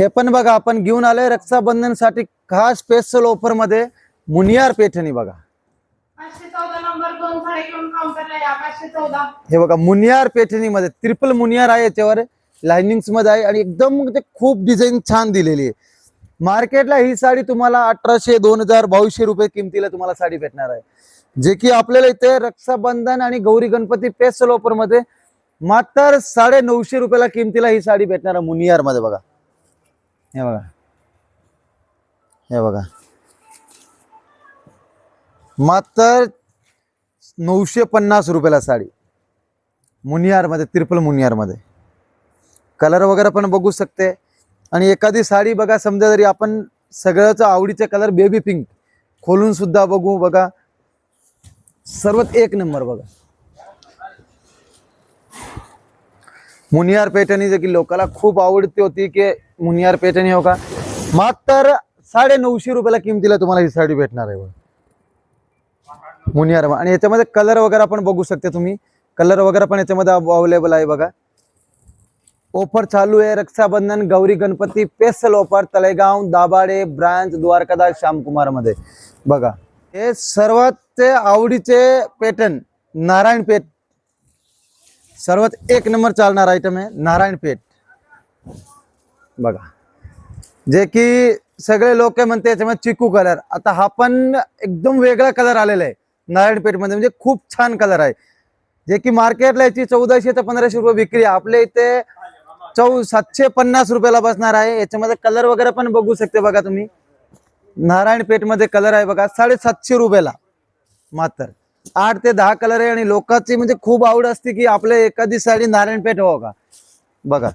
हे पण बघा आपण घेऊन आलोय रक्षाबंधनसाठी खास स्पेशल ऑफरमध्ये मुनियार पेठणी बघा. हे बघा मुनियार पेठणी मध्ये ट्रिपल मुनियार आहे याच्यावर लाइनिंग्समध्ये आहे आणि एकदम ते खूप डिझाईन छान दिलेली आहे. मार्केटला ही साडी तुम्हाला अठराशे दोन हजार बावीसशे रुपये किमतीला तुम्हाला साडी भेटणार आहे. जे की आपल्याला इथे रक्षाबंधन आणि गौरी गणपती स्पेशल ऑफरमध्ये मात्र साडे नऊशे रुपयाला किमतीला ही साडी भेटणार आहे मुनियारमध्ये बघा. हे बघा. हे बघा. मात्र नऊशे पन्नास रुपयाला साडी. मुनियारमध्ये तिरपल त्रिपल कलर वगैरे पण बघू शकते. आणि एखादी साडी बघा समजा जरी आपण सगळ्याचं आवडीचे कलर बेबी पिंक खोलून सुद्धा बघू बघा. सर्वात एक नंबर बघा. मुनियार पैठणी जे की लोकांना खूप आवडती होती की मुनियार पैठणी हो का? मात्र साडे नऊशे रुपयाला किमतीला तुम्हाला ही साडी भेटणार आहे मुनियार आणि याच्यामध्ये कलर वगैरे पण बघू शकते तुम्ही. कलर वगैरे पण याच्यामध्ये अवेलेबल आहे बघा. ऑफर चालू आहे. Rakshabandhan Gauri Ganpati special offer Talegaon Dabhade branch Dwarkadas श्यामकुमारमध्ये बघा. हे सर्वात आवडीचे पेटन नारायण पेठ. सर्वात एक नंबर चालणार आयटम आहे नारायण पेठ. बघा. जे की सगळे लोक म्हणते याच्यामध्ये चिकू कलर आता हा पण एकदम वेगळा कलर आलेला आहे. नारायण म्हणजे खूप छान कलर आहे. जे की मार्केटला याची चौदाशे ते पंधराशे रुपये विक्री आहे. आपल्या इथे चौ सातशे पन्नास रुपयाला बसणार आहे. याच्यामध्ये कलर वगैरे पण बघू शकते बघा तुम्ही. नारायण कलर आहे बघा साडेसातशे रुपयाला मात्र. आठ ते दहा कलर आहे आणि लोकांची म्हणजे खूप आवड असते की आपल्या एखादी साडी नारायण पेठ हो का? बघा.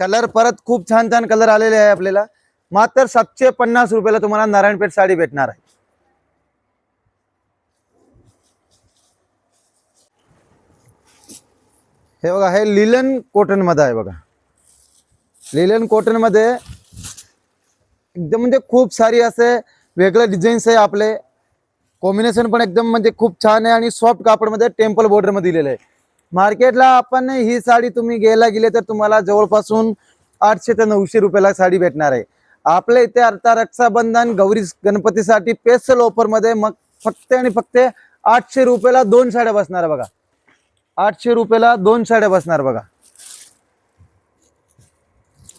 कलर परत खूप छान छान कलर आलेले आहे आपल्याला. मात्र सातशे पन्नास रुपयाला तुम्हाला नारायणपेठ साडी भेटणार आहे. हे बघा हे लिलन कॉटनमध्ये आहे बघा. लिलन कॉटनमध्ये एकदम म्हणजे खूप सारी असे वेगळे डिझाईन्स आहे आपले. कॉम्बिनेशन पण एकदम म्हणजे खूप छान आहे आणि सॉफ्ट कापडमध्ये टेम्पल बॉर्डरमध्ये दिलेलं आहे. मार्केटला आपण ही साडी तुम्ही घ्यायला गेले तर तुम्हाला जवळपासून आठशे ते नऊशे रुपयाला साडी भेटणार आहे. आपल्या इथे आता रक्षाबंधन गौरी गणपतीसाठी स्पेशल ऑफरमध्ये मग फक्त आणि फक्त आठशे रुपयाला दोन साड्या बसणार बघा. आठशे रुपयाला दोन साड्या बसणार बघा.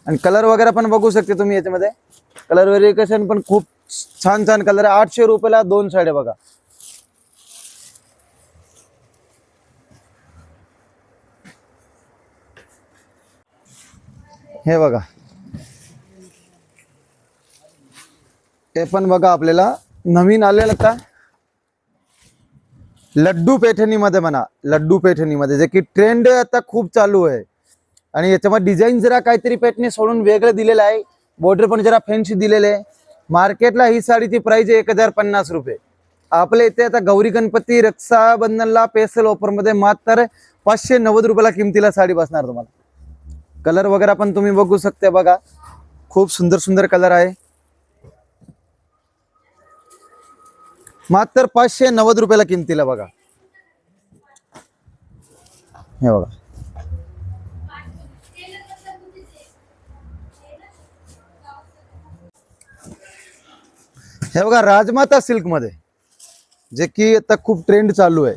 आणि कलर वगैरे पण बघू शकते तुम्ही याच्यामध्ये. कलर व्हेरिएशन पण खूप छान छान कलर आहे. आठशे रुपयाला दोन साड्या बघा. हे बघा. हे पण बघा आपल्याला. नवीन आलेलं का लड्डू पैठणीमध्ये म्हणा. लड्डू पैठणीमध्ये. जे की ट्रेंड आता खूप चालू आहे. आणि याच्यामध्ये डिझाईन जरा काहीतरी पैठणी सोडून वेगळं दिलेलं आहे. बॉर्डर पण जरा फॅन्सी दिलेले आहे. मार्केटला ही साडीची प्राइस आहे एक हजार पन्नास रुपये. आपल्या इथे आता गौरी गणपती रक्षाबंधनला स्पेशल ऑफरमध्ये मात्र पाचशे नव्वद रुपयाला किमतीला साडी बसणार तुम्हाला. कलर वगैरे पण तुम्ही बघू शकता बघा. खूप सुंदर सुंदर कलर आहे. मात्र पाचशे नव्वद रुपयाला किमतीला बघा. हे बघा. हे बघा राजमाता सिल्कमध्ये जे की आता खूप ट्रेंड चालू आहे.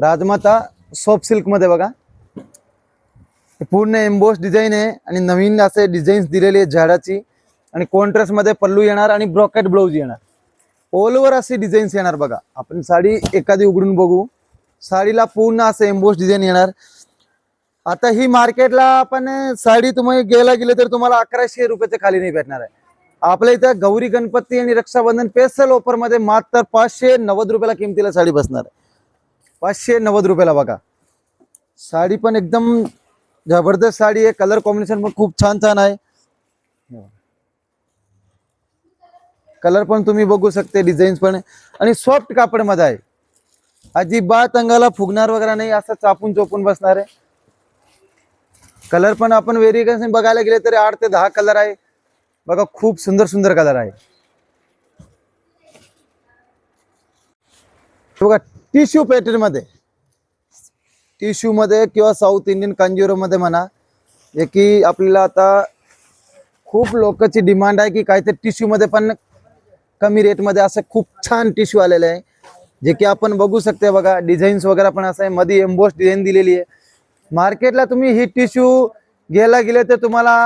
राजमाता सॉफ्ट सिल्कमध्ये बघा. पूर्ण एम्बोस डिझाईन आहे आणि नवीन असे डिझाईन्स दिलेली आहे झाडाची. आणि कॉन्ट्रास्टमध्ये पल्लू येणार आणि ब्रॉकेट ब्लाऊज येणार. ऑल ओव्हर असे डिझाईन्स येणार बघा. आपण साडी एखादी उघडून बघू. साडीला पूर्ण असे एम्बोस डिझाईन येणार. आता ही मार्केटला आपण साडी तुम्ही गेला गेले तर तुम्हाला अकराशे रुपयाच्या खाली नाही भेटणार आहे. आपल्या इथं गौरी गणपती आणि रक्षाबंधन पेसल ऑफरमध्ये मात्र पाचशे नव्वद रुपयाला किमतीला साडी बसणार आहे. पाचशे नव्वद रुपयाला बघा. साडी पण एकदम जबरदस्त साडी आहे. कलर कॉम्बिनेशन पण खूप छान छान आहे. कलर पण तुम्ही बघू शकते डिझाईन्स पण. आणि सॉफ्ट कापडमध्ये आहे. अजिबात अंगाला फुगणार वगैरे नाही असं चापून चोपून बसणार आहे. कलर पण आपण व्हेरिएशन बघायला गेले तरी आठ ते दहा कलर आहे. बघा खूप सुंदर सुंदर कलर आहे. बघा टिश्यू पॅटर्नमध्ये. टिश्यूमध्ये किंवा साऊथ इंडियन कांजीवरम म्हणा जे की आपल्याला आता खूप लोकांची डिमांड आहे की काहीतरी टिश्यूमध्ये पण कमी रेटमध्ये असं खूप छान टिश्यू आलेलं आहे. जे की आपण बघू शकते बघा डिझाईन्स वगैरे पण असं आहे. मध्ये एम्बोस डिझाईन दिलेली आहे. मार्केटला तुम्ही ही टिश्यू घ्यायला गेले तर तुम्हाला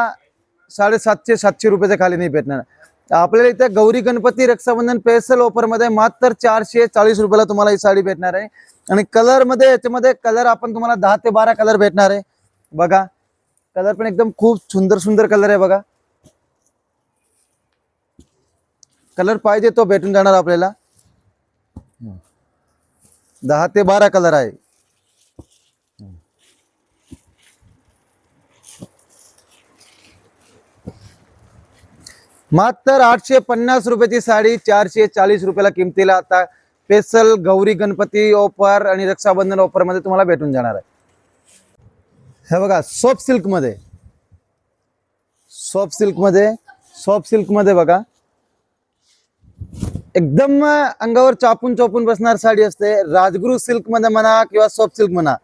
साडेसातशे सातशे रुपयाच्या खाली नाही भेटणार. आपल्याला इथे गौरी गणपती रक्षाबंधन स्पेशल ऑफरमध्ये मात्र चारशे चाळीस रुपयाला तुम्हाला ही साडी भेटणार आहे. आणि कलरमध्ये याच्यामध्ये कलर आपण तुम्हाला दहा ते बारा कलर भेटणार आहे. बघा कलर पण एकदम खूप सुंदर सुंदर कलर आहे बघा. कलर पाहिजे तो भेटून जाणार आपल्याला. दहा ते बारा कलर आहे. मात्र आठशे पन्नास रुपयाची साडी चारशे चाळीस रुपयाला किमतीला आता स्पेशल गौरी गणपती ऑफर आणि रक्षाबंधन ऑफरमध्ये तुम्हाला भेटून जाणार आहे. हे बघा सॉफ्ट सिल्कमध्ये. सॉफ्ट सिल्कमध्ये सॉफ्ट सिल्कमध्ये बघा. एकदम अंगावर चापून चोपून बसणार साडी असते. राजगुरू सिल्कमध्ये म्हणा किंवा सॉफ्ट सिल्क म्हणा.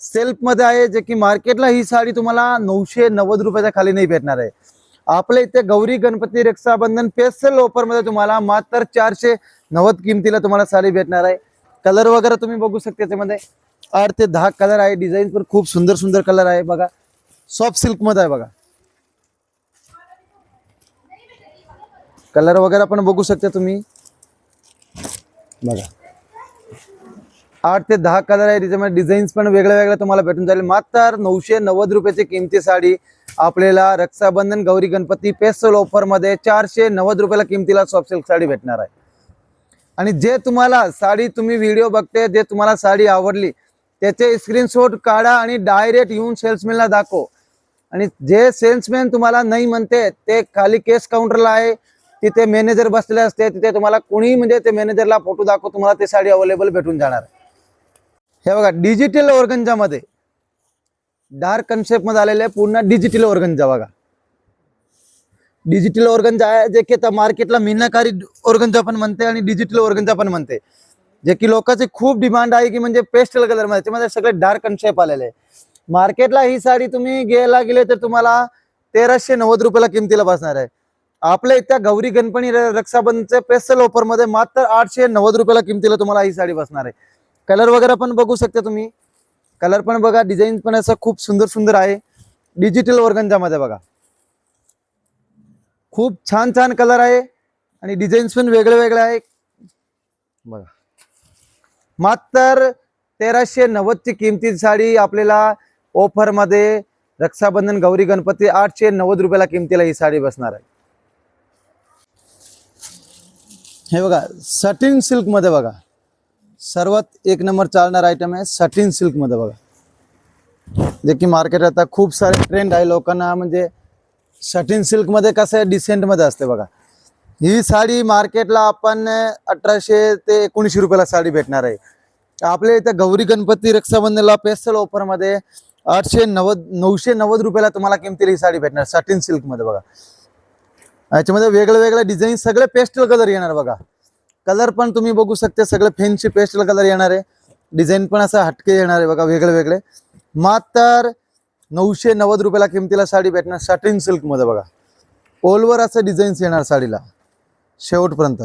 सेल्फमध्ये आहे जे की मार्केटला ही साडी तुम्हाला नऊशे नव्वद रुपयाच्या खाली नाही भेटणार आहे. आपल्या इथे गौरी गणपती रक्षाबंधन स्पेशल ऑफरमध्ये तुम्हाला मात्र चारशे नव्वद किमतीला तुम्हाला साडी भेटणार आहे. कलर वगैरे तुम्ही बघू शकता त्याच्यामध्ये आठ ते दहा कलर आहे. डिझाईन पण खूप सुंदर सुंदर कलर आहे बघा. सॉफ्ट सिल्कमध्ये आहे बघा. कलर वगैरे पण बघू शकता तुम्ही. बघा. आठ ते दहा कलर आहे. त्याच्यामध्ये डिझाईन्स पण वेगळ्या वेगळ्या तुम्हाला भेटून जाईल. मात्र नऊशे नव्वद रुपयाची किमती साडी आपल्याला रक्षाबंधन गौरी गणपती स्पेशल ऑफरमध्ये चारशे नव्वद रुपयाला किमतीला सॉफ्ट सिल्क साडी भेटणार आहे. आणि जे तुम्हाला साडी तुम्ही व्हिडिओ बघते जे तुम्हाला साडी आवडली त्याचे स्क्रीनशॉट काढा आणि डायरेक्ट येऊन सेल्समॅनला दाखव. आणि जे सेल्समॅन तुम्हाला नाही म्हणते ते खाली केस काउंटरला आहे तिथे मॅनेजर बसले असते तिथे तुम्हाला कोणी म्हणजे ते मॅनेजरला फोटो दाखव तुम्हाला ते साडी अवेलेबल भेटून जाणार आहे. हे बघा डिजिटल ऑर्गन्जामध्ये डार्क कन्सेप्टमध्ये आलेले आहे पूर्ण डिजिटल ऑर्गन्जा बघा. डिजिटल ऑर्गन आहे जे की आता मार्केटला मीनाकारी ऑर्गन्जा पण म्हणते आणि डिजिटल ऑर्गन्जा पण म्हणते. जे की लोकांची खूप डिमांड आहे की म्हणजे पेस्टल कलरमध्ये. त्याच्यामध्ये सगळे डार्क कन्सेप्ट आलेले आहे. मार्केटला ही साडी तुम्ही घ्यायला गेले तर तुम्हाला तेराशे नव्वद रुपयाला किमतीला बसणार आहे. आपल्या इथं गौरी गणपणी रक्षाबंधनच्या पेस्टल ऑफरमध्ये मात्र आठशे नव्वद रुपयाला किमतीला तुम्हाला ही साडी बसणार आहे. कलर वगैरे पण बघू शकता तुम्ही. कलर पण बघा डिझाईन पण असं खूप सुंदर सुंदर आहे. डिजिटल वर्गांच्यामध्ये बघा. खूप छान छान कलर आहे आणि डिझाईन्स पण वेगळे वेगळे आहे. बघा. मात्र तेराशे नव्वदची किमतीची साडी आपल्याला ऑफरमध्ये रक्षाबंधन गौरी गणपती आठशे नव्वद रुपयाला किमतीला ही साडी बसणार आहे. हे बघा सटिन सिल्कमध्ये बघा. सर्वात एक नंबर चालणार आयटम आहे सटीन सिल्कमध्ये बघा. जे की मार्केट आता खूप सारे ट्रेंड आहे लोकांना म्हणजे सटीन सिल्कमध्ये कसं आहे डिसेंटमध्ये असते बघा. ही साडी मार्केटला आपण अठराशे ते एकोणीसशे रुपयाला साडी भेटणार आहे. आपल्या इथं गौरी गणपती रक्षाबंधनला पेस्टल ऑफरमध्ये आठशे नव्वद नऊशे नव्वद रुपयाला तुम्हाला किमतीला ही साडी भेटणार सटीन सिल्कमध्ये बघा. याच्यामध्ये वेगळे वेगळे डिझाईन सगळे पेस्टल कलर येणार बघा. कलर पण तुम्ही बघू शकता सगळे फेनचे पेस्टल कलर येणार आहे. डिझाईन पण असं हटके येणार आहे बघा वेगळे वेगळे. मात्र नऊशे नव्वद रुपयाला किमतीला साडी भेटणार सॅटिन सिल्कमध्ये बघा. ओलवर असं डिझाईन्स येणार साडीला. शेवटपर्यंत.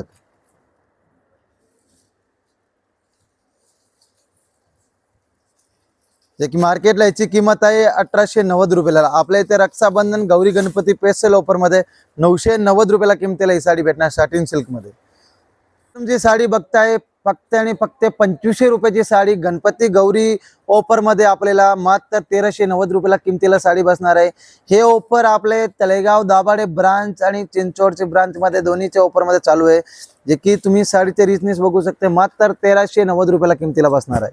जे की मार्केटला याची किंमत आहे अठराशे नव्वद रुपयाला. आपल्या इथे रक्षाबंधन गौरी गणपती स्पेशल ऑफरमध्ये नऊशे नव्वद रुपयाला किमतीला ही साडी भेटणार साटिन सिल्कमध्ये. तुमची साडी बघताय फक्त आणि फक्त पंचवीसशे रुपयाची साडी गणपती गौरी ऑफरमध्ये आपल्याला मात्र तेराशे नव्वद रुपयाला किमतीला साडी बसणार आहे. हे ऑफर आपले तळेगाव दाभाडे ब्रांच आणि चिंचोडचे ब्रांच मध्ये दोन्हीच्या ऑफरमध्ये चालू आहे. जे की तुम्ही साडीचे रिचनेस बघू शकते मात्र तेराशे नव्वद रुपयाला किमतीला बसणार आहे.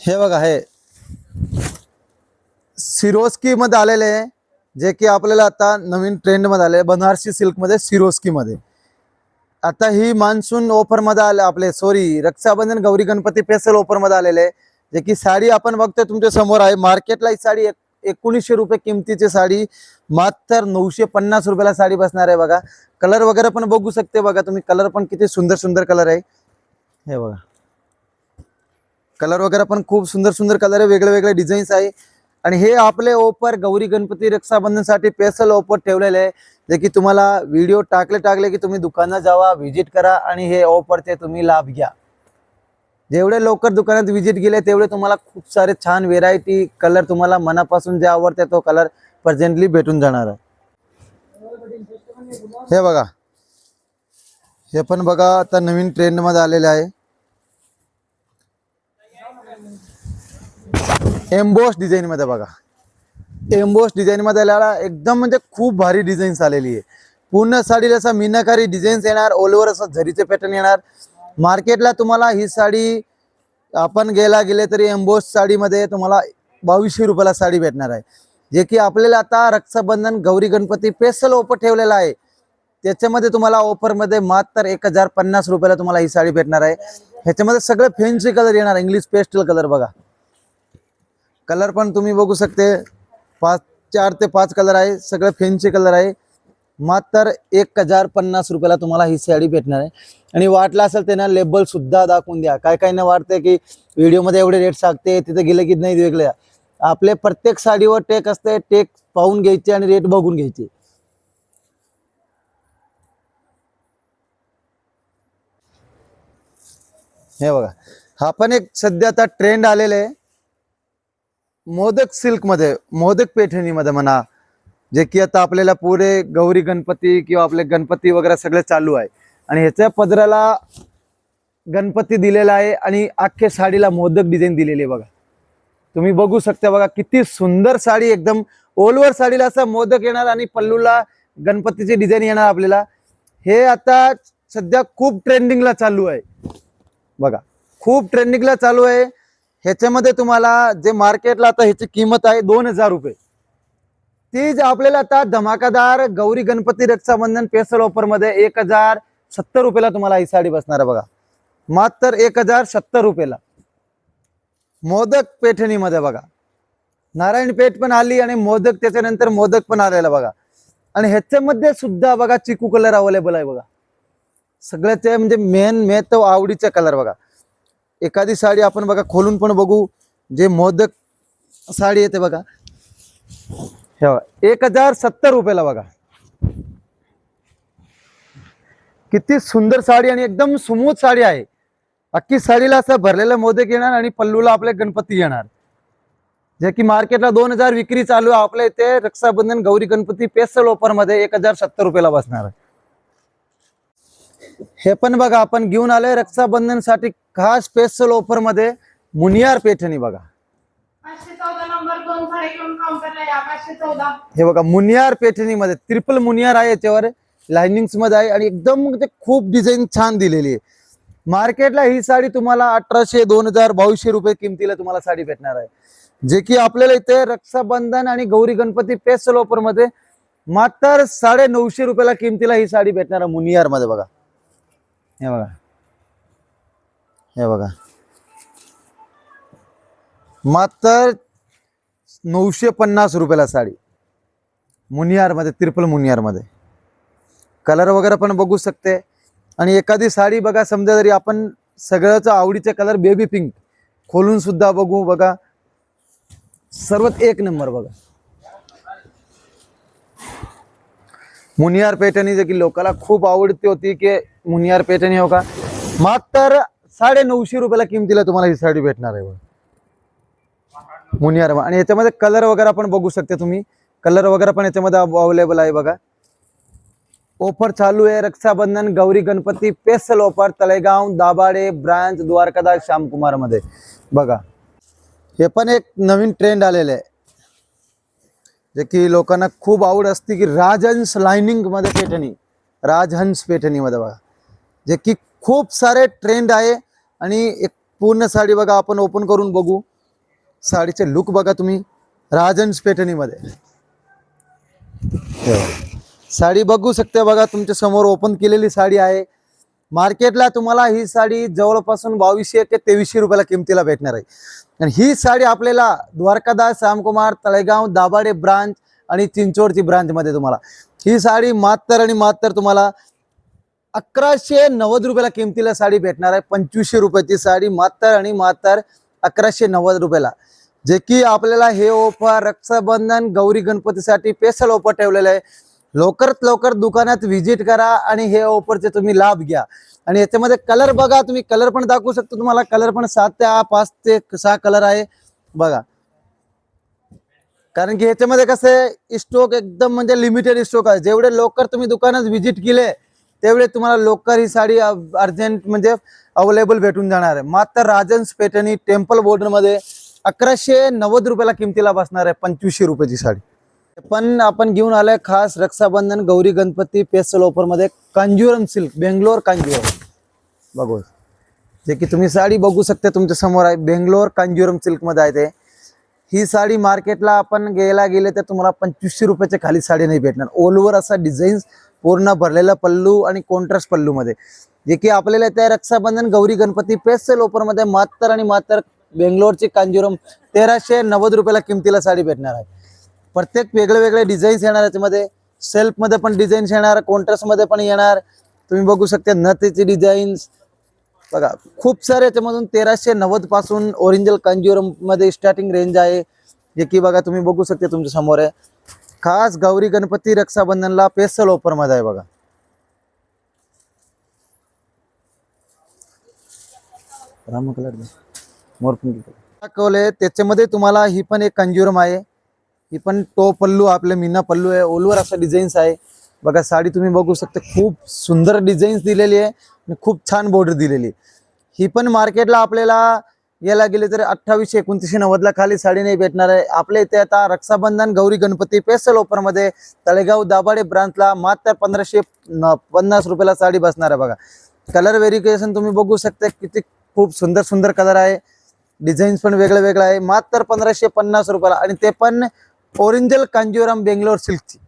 हे बघा हे सिरोस्की मध्ये आलेले आहे. जे की आपल्याला आता नवीन ट्रेंडमध्ये आले बनारसी सिल्कमध्ये सिरोस्कीमध्ये. आता ही मान्सून ऑफरमध्ये आलं आले आपले सॉरी रक्षाबंधन गौरी गणपती पेसल ऑफरमध्ये आलेले आहे. जे की साडी आपण बघतोय तुमच्यासमोर आहे. मार्केटला ही साडी एक एकोणीसशे रुपये किमतीची साडी. मात्र नऊशे पन्नास रुपयाला साडी बसणार आहे बघा. कलर वगैरे पण बघू शकते बघा तुम्ही. कलर पण किती सुंदर सुंदर कलर आहे. हे बघा. कलर वगैरे पण खूप सुंदर सुंदर कलर आहे. वेगळे वेगळे डिझाईन्स आहे. आणि हे आपले ओपर गौरी गणपती रक्षाबंधनसाठी स्पेशल ऑफर ठेवलेले आहे. जे की तुम्हाला व्हिडिओ टाकले टाकले की तुम्ही दुकानात जावा व्हिजिट करा आणि हे ऑफरचे तुम्ही लाभ घ्या. जेवढे लवकर दुकानात व्हिजिट गेले तेवढे तुम्हाला खूप सारे छान व्हेरायटी कलर तुम्हाला मनापासून जे आवडते तो कलर प्रेझेंटली भेटून जाणार आहे. हे बघा. हे पण बघा आता नवीन ट्रेंडमध्ये आलेले आहे. एम्बोस डिझाईनमध्ये बघा. एम्बोस डिझाईनमध्ये आल्याला एकदम म्हणजे खूप भारी डिझाईन्स आलेली आहे. पूर्ण साडीला असा मीनाकारी डिझाईन्स येणार ऑल ओव्हर असं झरीचे पॅटर्न येणार. मार्केटला तुम्हाला ही साडी आपण गेला गेले तरी एम्बोस साडीमध्ये तुम्हाला बावीसशे रुपयाला साडी भेटणार आहे. जे की आपल्याला आता रक्षाबंधन गौरी गणपती स्पेशल ऑफर ठेवलेला आहे. त्याच्यामध्ये तुम्हाला ऑफरमध्ये मात्र एक हजार पन्नास रुपयाला तुम्हाला ही साडी भेटणार आहे. ह्याच्यामध्ये सगळे फॅन्सी कलर येणार इंग्लिश पेस्टल कलर बघा. कलर पण तुम्ही बघू शकते. पाच चार ते पाच कलर आहे. सगळे फेनचे कलर आहे. मात्र एक हजार पन्नास रुपयाला तुम्हाला ही साडी भेटणार आहे. आणि वाटलं असेल त्यांना लेबल सुद्धा दाखवून द्या. काय काय ना वाटतंय की व्हिडिओमध्ये एवढे रेट सांगते तिथे गेले की नाही वेगळे. आपले प्रत्येक साडीवर टेक असते टेक पाहून घ्यायचे आणि रेट बघून घ्यायचे. हे बघा. हा पण एक सध्या आता ट्रेंड आलेला आहे. मोदक सिल्कमध्ये मोदक पैठणीमध्ये म्हणा जे की आता आपल्याला पुरे गौरी गणपती किंवा आपले गणपती वगैरे सगळे चालू आहे. आणि ह्याच्या पदराला गणपती दिलेला आहे आणि अख्ख्या साडीला मोदक डिझाईन दिलेली आहे बघा. तुम्ही बघू शकता बघा किती सुंदर साडी एकदम ओलवर साडीला असं मोदक येणार आणि पल्लूला गणपतीची डिझाईन येणार आपल्याला. हे आता सध्या खूप ट्रेंडिंगला चालू आहे. बघा खूप ट्रेंडिंगला चालू आहे. ह्याच्यामध्ये तुम्हाला जे मार्केटला आता ह्याची किंमत आहे दोन हजार रुपये. ती जे आपल्याला आता धमाकादार गौरी गणपती रक्षाबंधन पेसल ऑफरमध्ये एक हजार सत्तर रुपयाला तुम्हाला ही साडी बसणार आहे बघा. मात्र एक हजार सत्तर रुपयाला. मोदक पैठणीमध्ये बघा. नारायण पेठ पण आली आणि मोदक त्याच्यानंतर मोदक पण आलेला बघा. आणि ह्याच्यामध्ये सुद्धा बघा चिकू कलर अवेलेबल आहे बघा. सगळ्याचे म्हणजे मेन मे तो आवडीचा कलर बघा. एखादी साडी आपण बघा खोलून पण बघू. जे मोदक साडी येते बघा. एक हजार सत्तर रुपयाला बघा. किती सुंदर साडी आणि एकदम स्मूथ साडी आहे. अख्खी साडीला असं भरलेलं मोदक येणार आणि पल्लूला आपले गणपती येणार. जे की मार्केटला दोन हजार विक्री चालू आहे. आपल्या इथे रक्षाबंधन गौरी गणपती पेसल ऑफरमध्ये एक हजार सत्तर रुपयाला बसणार आहे. हे पण बघा आपण घेऊन आलोय रक्षाबंधनसाठी खास स्पेशल ऑफरमध्ये मुनियार पैठणी बघा. हे बघा मुनियार पैठणी मध्ये ट्रिपल मुनियार आहे याच्यावर लाइनिंग्समध्ये आहे आणि एकदम म्हणजे खूप डिझाईन छान दिलेली आहे. मार्केटला ही साडी तुम्हाला अठराशे दोन हजार बावीसशे रुपये किमतीला तुम्हाला साडी भेटणार आहे. जे की आपल्याला इथे रक्षाबंधन आणि गौरी गणपती स्पेशल ऑफरमध्ये मात्र साडे नऊशे रुपयाला किमतीला ही साडी भेटणार आहे मुनियारमध्ये बघा. हे बघा. हे बघा. मात्र नऊशे पन्नास रुपयाला साडी. मुनियारमध्ये त्रिपल मुनियारमध्ये कलर वगैरे पण बघू शकते. आणि एखादी साडी बघा समजा जरी आपण सगळ्याच आवडीचे कलर बेबी पिंक खोलून सुद्धा बघू बघा. सर्वात एक नंबर बघा. मुनियार पैठणी जे की लोकांना खूप आवडती होती की मुनियार पैठणी हो का? मात्र साडे नऊशे रुपयाला किमतीला तुम्हाला ही साडी भेटणार आहे मुनियार आणि याच्यामध्ये कलर वगैरे पण बघू शकता तुम्ही. कलर वगैरे पण याच्यामध्ये अवेलेबल आहे बघा. ऑफर चालू आहे. Rakshabandhan Gauri Ganpati special offer Talegaon Dabhade branch Dwarkadas श्यामकुमारमध्ये बघा. हे पण एक नवीन ट्रेंड आलेलं आहे. जे की लोकांना खूप आवड असते की राजहंस लाइनिंगमध्ये पैठणी राजहंस पैठणीमध्ये बघा. जे की खूप सारे ट्रेंड आहे आणि एक पूर्ण साडी बघा आपण ओपन करून बघू. साडीचे लुक बघा तुम्ही. राजहंस पैठणीमध्ये साडी बघू शकते बघा तुमच्यासमोर ओपन केलेली साडी आहे. मार्केटला तुम्हाला ही साडी जवळपासून बावीसशे ते तेवीसशे रुपयाला किमतीला भेटणार आहे. आणि ही साडी आपल्याला द्वारकादास श्यामकुमार तळेगाव दाभाडे ब्रांच आणि चिंचोडची ब्रांचमध्ये तुम्हाला. ही साडी मात्र आणि मात्र तुम्हाला अकराशे नव्वद रुपयाला किमतीला साडी भेटणार आहे. पंचवीसशे रुपयाची साडी मात्र आणि मात्र अकराशे नव्वद रुपयाला. जे की आपल्याला हे ऑफर रक्षाबंधन गौरी गणपतीसाठी स्पेशल ऑफर ठेवलेलं आहे. लवकरात लवकर दुकानात व्हिजिट करा आणि हे ऑफरचे तुम्ही लाभ घ्या. आणि याच्यामध्ये कलर बघा तुम्ही कलर पण दाखवू शकतो तुम्हाला. कलर पण सात ते पाच ते सहा कलर आहे. बघा. कारण की ह्याच्यामध्ये कसं आहे स्टॉक एकदम म्हणजे लिमिटेड स्टॉक आहे. जेवढे लवकर तुम्ही दुकानात व्हिजिट केले तेवढे तुम्हाला लवकर ही साडी अर्जंट म्हणजे अवेलेबल भेटून जाणार आहे. मात्र राजन्स पेटणी टेम्पल बोर्डरमध्ये अकराशे नव्वद रुपयाला किमतीला बसणार आहे पंचवीसशे रुपयाची साडी. पण आपण घेऊन आलोय खास रक्षाबंधन गौरी गणपती पेस्टल ऑफरमध्ये कांजुरम सिल्क बेंगलोर कांजुरम बघू. जे की तुम्ही साडी बघू शकता तुमच्यासमोर आहे बेंगलोर कांजुरम सिल्कमध्ये आहे ते. ही साडी मार्केटला आपण गेला गेले तर तुम्हाला पंचवीसशे रुपयाच्या खाली साडी नाही भेटणार. ऑल ओव्हर असा डिझाईन पूर्ण भरलेला पल्लू आणि कॉन्ट्रास्ट पल्लू मध्ये. जे की आपल्याला त्या रक्षाबंधन गौरी गणपती पेस्टल ऑफरमध्ये मात्र आणि मात्र बेंगलोरची कांजुरम तेराशे नव्वद रुपयाला किमतीला साडी भेटणार आहे. प्रत्येक वेगळे वेगळे डिझाईन्स येणार याच्यामध्ये. सेल्फमध्ये पण डिझाईन्स येणार कॉन्ट्रास्टमध्ये पण येणार. तुम्ही बघू शकता नथीची डिझाईन्स बघा खूप सारे याच्यामधून तेराशे नव्वदपासून ओरिजिनल कांजीवरममध्ये स्टार्टिंग रेंज आहे. जे की बघा तुम्ही बघू शकता तुमच्यासमोर आहे. खास गौरी गणपती रक्षाबंधनला स्पेशल ऑफरमध्ये आहे बघा. राम कलर कलर दाखवले त्याच्यामध्ये तुम्हाला ही पण एक कंज्युरम आहे. ही पण तो पल्लू आपले मीना पल्लू आहे. ओलवर असा डिझाईन्स आहे. बघा साडी तुम्ही बघू शकता खूप सुंदर डिझाईन्स दिलेली आहे आणि खूप छान बॉर्डर दिलेली आहे. ही पण मार्केटला आपल्याला यायला गेले तर अठ्ठावीसशे एकोणतीसशे नव्वदला खाली साडी नाही भेटणार आहे. आपल्या इथे आता रक्षाबंधन गौरी गणपती पेस्टल ओपरमध्ये तळेगाव दाभाडे ब्रांचला मात्र पंधराशे पन्नास रुपयाला साडी बसणार आहे बघा. कलर व्हेरिफिकेशन तुम्ही बघू शकता किती खूप सुंदर सुंदर कलर आहे. डिझाईन्स पण वेगळं वेगळं आहे. मात्र पंधराशे पन्नास रुपयाला आणि ते पण ओरिंजल कांजीवरम बेंगलोर सिल्कची.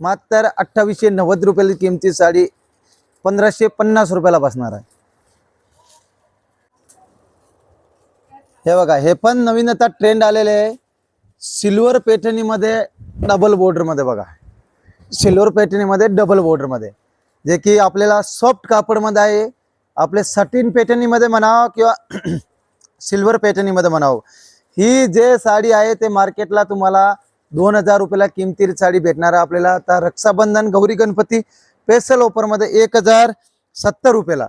मात्र अठ्ठावीसशे नव्वद रुपयाची किमती साडी पंधराशे पन्नास रुपयाला बसणार आहे. हे बघा हे पण नवीन आता ट्रेंड आलेले आहे. सिल्वर पेठणीमध्ये डबल बॉर्डरमध्ये बघा. सिल्वर पेठणीमध्ये डबल बॉर्डरमध्ये जे की आपल्याला सॉफ्ट कापडमध्ये आहे. आपले सटीन पेठणीमध्ये म्हणावं किंवा सिल्वर पेठणीमध्ये म्हणावं. ही जे साडी आहे ते मार्केटला तुम्हाला दोन हजार रुपयाला किमती साडी भेटणार आहे आपल्याला. आता रक्षाबंधन गौरी गणपती स्पेशल ऑफरमध्ये एक हजार सत्तर रुपयाला.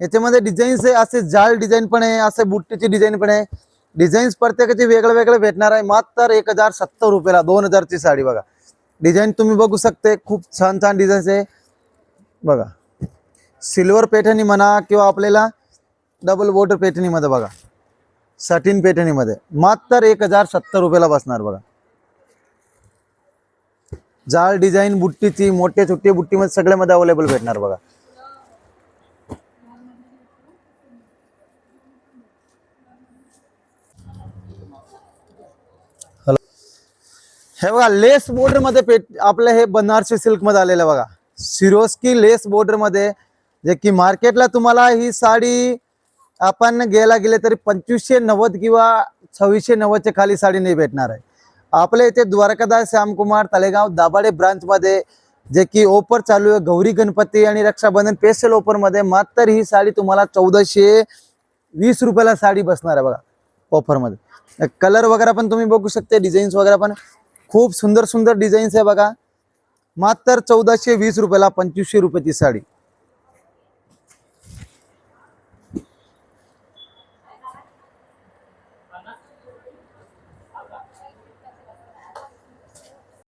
याच्यामध्ये डिझाईन्स आहे असे जाळ डिझाईन पण आहे असे बुट्टीची डिझाईन पण आहे. डिझाईन्स प्रत्येकाचे वेगळं वेगळं भेटणार आहे. मात्र एक हजार सत्तर रुपयाला दोन हजारची साडी बघा. डिझाईन तुम्ही बघू शकते खूप छान छान डिझाईन्स आहे. बघा. सिल्वर पेठणी म्हणा किंवा आपल्याला डबल वॉटर पेठणीमध्ये बघा. सटीन पेठणीमध्ये मात्र एक हजार सत्तर रुपयाला बसणार बघा. जाळ डिझाईन बुट्टीची मोठे छोटे बुट्टीमध्ये सगळ्यामध्ये अवेलेबल भेटणार बघा. हॅलो हे बघा लेस बॉर्डरमध्ये पेट आपलं हे बनारसी सिल्कमध्ये आलेलं बघा. सिरोस्की लेस बॉर्डरमध्ये जे की मार्केटला तुम्हाला ही साडी आपण गेला गेले तरी पंचवीसशे नव्वद किंवा सव्वीसशे नव्वदच्या खाली साडी नाही भेटणार आहे. आपल्या इथे द्वारकादास श्यामकुमार तलेगाव दाभाडे ब्रांचमध्ये जे की ऑफर चालू आहे गौरी गणपती आणि रक्षाबंधन स्पेशल ओपरमध्ये मात्र ही साडी तुम्हाला चौदाशे वीस रुपयाला साडी बसणार आहे बघा ऑफरमध्ये कलर वगैरे पण तुम्ही बघू शकते डिझाईन्स वगैरे पण खूप सुंदर सुंदर डिझाईन्स आहे बघा. मात्र चौदाशे वीस रुपयाला पंचवीसशे रुपयाची साडी.